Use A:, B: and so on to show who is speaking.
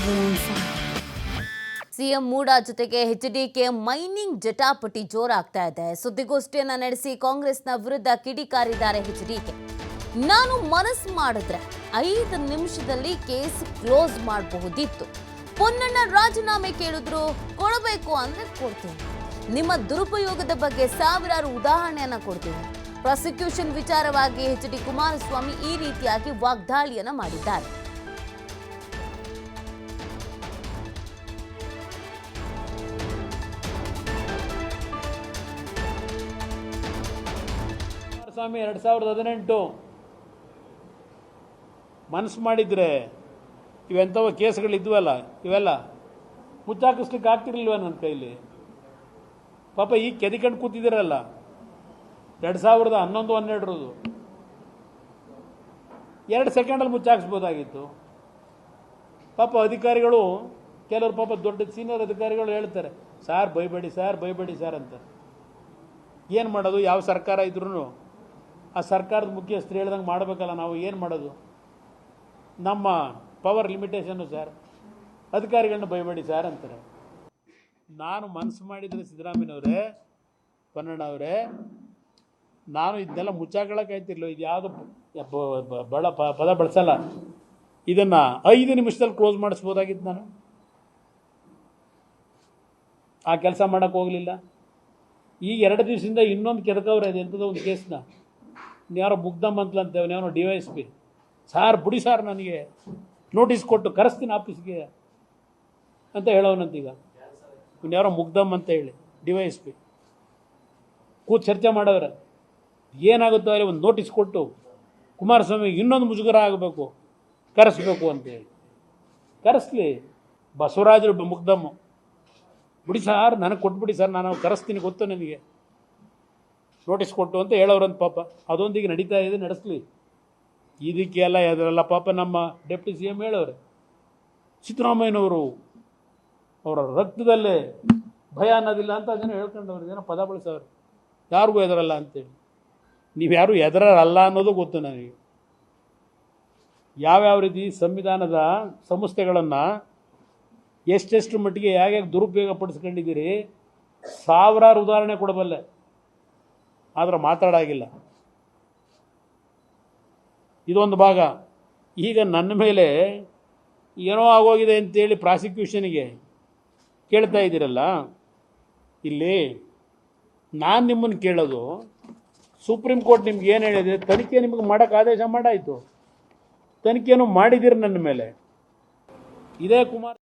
A: everyone.
B: CM MUDA ಜೊತೆಗೆ HDK mining ಜಟಾಪಟಿ ಜೋರಾಗ್ತಾ ಇದೆ. ಸುದ್ದಿಗೋಷ್ಠಿಯನ್ನ ನಡೆಸಿ ಕಾಂಗ್ರೆಸ್ನ ವಿರುದ್ಧ ಕಿಡಿಕಾರಿದ್ದಾರೆ ಹೆಚ್ಡಿಕೆ ನಾನು ಮನಸ್ಸು ಮಾಡಿದ್ರೆ ಐದು ನಿಮಿಷದಲ್ಲಿ ಕೇಸ್ ಕ್ಲೋಸ್ ಮಾಡಬಹುದಿತ್ತು. ಪೊನ್ನಣ್ಣ ರಾಜೀನಾಮೆ ಕೇಳಿದ್ರು ಕೊಡಬೇಕು ಅಂದ್ರೆ ಕೊಡ್ತೀನಿ. ನಿಮ್ಮ ದುರುಪಯೋಗದ ಬಗ್ಗೆ ಸಾವಿರಾರು ಉದಾಹರಣೆಯನ್ನ ಕೊಡ್ತೀನಿ. ಪ್ರಾಸಿಕ್ಯೂಷನ್ ವಿಚಾರವಾಗಿ ಎಚ್ ಡಿ ಕುಮಾರಸ್ವಾಮಿ ಈ ರೀತಿಯಾಗಿ ವಾಗ್ದಾಳಿಯನ್ನ ಮಾಡಿದ್ದಾರೆ.
C: ಕುಮಾರಸ್ವಾಮಿ ಎರಡು ಸಾವಿರದ ಹದಿನೆಂಟು. ಮನಸ್ಸು ಮಾಡಿದರೆ ಇವೆಂಥವ ಕೇಸ್ಗಳಿದ್ವಲ್ಲ, ಇವೆಲ್ಲ ಮುಚ್ಚಾಕಿಸ್ಲಿಕ್ಕೆ ಆಗ್ತಿರ್ಲಿಲ್ವ ನನ್ನ ಕೈಲಿ? ಪಾಪ ಈಗ ಕೆದಿಕೊಂಡು ಕೂತಿದ್ದೀರಲ್ಲ, ಎರಡು ಸಾವಿರದ ಹನ್ನೊಂದು, ಹನ್ನೆರಡರದು. ಎರಡು ಸೆಕೆಂಡಲ್ಲಿ ಮುಚ್ಚಾಕಿಸ್ಬೋದಾಗಿತ್ತು. ಪಾಪ ಅಧಿಕಾರಿಗಳು, ಕೆಲವರು ಪಾಪ ದೊಡ್ಡ ಸೀನಿಯರ್ ಅಧಿಕಾರಿಗಳು ಹೇಳ್ತಾರೆ, ಸಾರ್, ಬೈಬೇಡಿ ಸಾರ್ ಬೈಬೇಡಿ, ಸಾರ್ ಅಂತ ಏನು ಮಾಡೋದು? ಯಾವ ಸರ್ಕಾರ ಇದ್ರೂ ಆ ಸರ್ಕಾರದ ಮುಖ್ಯಸ್ಥರು ಹೇಳ್ದಂಗೆ ಮಾಡಬೇಕಲ್ಲ, ನಾವು ಏನು ಮಾಡೋದು? ನಮ್ಮ ಪವರ್ ಲಿಮಿಟೇಷನ್ನು ಸರ್ ಅಧಿಕಾರಿಗಳನ್ನ ಭಯಬೇಡಿ ಸರ್ ಅಂತಾರೆ. ನಾನು ಮನಸ್ಸು ಮಾಡಿದರೆ ಸಿದ್ದರಾಮಯ್ಯನವರೇ ಪನ್ನಣ್ಣವರೇ ನಾನು ಇದನ್ನೆಲ್ಲ ಮುಚ್ಚಾಕೊಳ್ಳೋಕ್ಕಾಯ್ತಿರ್ಲಿಲ್ಲ ಇದು ಯಾವುದು ಬಳ ಪದ ಬಳಸಲ್ಲ. ಇದನ್ನು ಐದು ನಿಮಿಷದಲ್ಲಿ ಕ್ಲೋಸ್ ಮಾಡಿಸ್ಬೋದಾಗಿತ್ತು ನಾನು. ಆ ಕೆಲಸ ಮಾಡೋಕ್ಕೆ ಹೋಗಲಿಲ್ಲ. ಈಗ ಎರಡು ದಿವಸದಿಂದ ಇನ್ನೊಂದು ಕೆದಕವ್ರೆ ಇದೆ ಎಂಥದೋ ಒಂದು ಕೇಸ್ನ ಯಾರೋ ಮುಗ್ಧಮ್ ಅಂತಲಂತೆ ಅವನೇನೋ D Y S P. Sir, ಬಿಡಿ ಸಾರ್ ನನಗೆ ನೋಟಿಸ್ ಕೊಟ್ಟು ಕರೆಸ್ತೀನಿ ಆಫೀಸ್ಗೆ ಅಂತ ಹೇಳೋನಂತೀಗ. ಇನ್ಯಾರೋ ಯಾರೋ ಮುಗ್ದಮ್ ಅಂತ ಹೇಳಿ, ಡಿ ವೈ ಎಸ್ ಪಿ. ಕೂತು ಚರ್ಚೆ ಮಾಡವ್ರೆ. ಏನಾಗುತ್ತೋ ಅಲ್ಲಿ ಒಂದು ನೋಟಿಸ್ ಕೊಟ್ಟು ಕುಮಾರಸ್ವಾಮಿಗೆ ಇನ್ನೊಂದು ಮುಜುಗರ ಆಗಬೇಕು, ಕರೆಸ್ಬೇಕು ಅಂತೇಳಿ ಕರೆಸ್ಲಿ. ಬಸವರಾಜರು ಮುಗ್ಧಮ್ಮು. ಬಿಡಿ ಸಾರ್, ನನಗೆ ಕೊಟ್ಬಿಡಿ ಸರ್, ನಾನು ಕರೆಸ್ತೀನಿ ಗೊತ್ತು ನನಗೆ. ನೋಟಿಸ್ ಕೊಟ್ಟು ಅಂತ ಹೇಳೋರಂತ ಪಾಪ. ಅದೊಂದಿಗೆ ನಡೀತಾ ಇದೆ, ನಡೆಸಲಿ. ಇದಕ್ಕೆಲ್ಲ ಅದರಲ್ಲ ಪಾಪ ನಮ್ಮ ಡೆಪ್ಟಿ ಸಿ ಎಂ ಹೇಳೋರು. ಸಿದ್ದರಾಮಯ್ಯನವರು ಅವರ ರಕ್ತದಲ್ಲೇ ಭಯ ಅನ್ನೋದಿಲ್ಲ ಅಂತ ಅದನ್ನು ಹೇಳ್ಕೊಂಡವ್ರು, ಏನೋ ಪದ ಬಳಸೋರು. ಯಾರಿಗೂ ಎದರಲ್ಲ ಅಂತೇಳಿ. ನೀವು ಯಾರು ಎದರಲ್ಲ ಅನ್ನೋದು ಗೊತ್ತು ನನಗೆ. ಯಾವ್ಯಾವ ರೀತಿ ಸಂವಿಧಾನದ ಸಂಸ್ಥೆಗಳನ್ನು ಎಷ್ಟೆಷ್ಟು ಮಟ್ಟಿಗೆ ಹೇಗೆ ದುರುಪಯೋಗ ಪಡಿಸ್ಕೊಂಡಿದ್ದೀರಿ, ಸಾವಿರಾರು ಉದಾಹರಣೆ ಕೊಡಬಲ್ಲೆ. ಆದ್ರೆ ಮಾತಾಡಾಗಿಲ್ಲ. ಇದೊಂದು ಭಾಗ. ಈಗ ನನ್ನ ಮೇಲೆ ಏನೋ ಆಗೋಗಿದೆ ಅಂತೇಳಿ ಪ್ರಾಸಿಕ್ಯೂಷನಿಗೆ ಕೇಳ್ತಾ ಇದ್ದೀರಲ್ಲ? ಇಲ್ಲಿ ನಾನು ನಿಮ್ಮನ್ನು ಕೇಳೋದು, ಸುಪ್ರೀಂ ಕೋರ್ಟ್ ನಿಮ್ಗೆ ಏನು ಹೇಳಿದೆ? ತನಿಖೆ ನಿಮಗೆ ಮಾಡೋಕ್ಕೆ ಆದೇಶ ಮಾಡಾಯಿತು. ತನಿಖೆನೂ ಮಾಡಿದ್ದೀರಿ ನನ್ನ ಮೇಲೆ. ಇದೇ ಕುಮಾರ್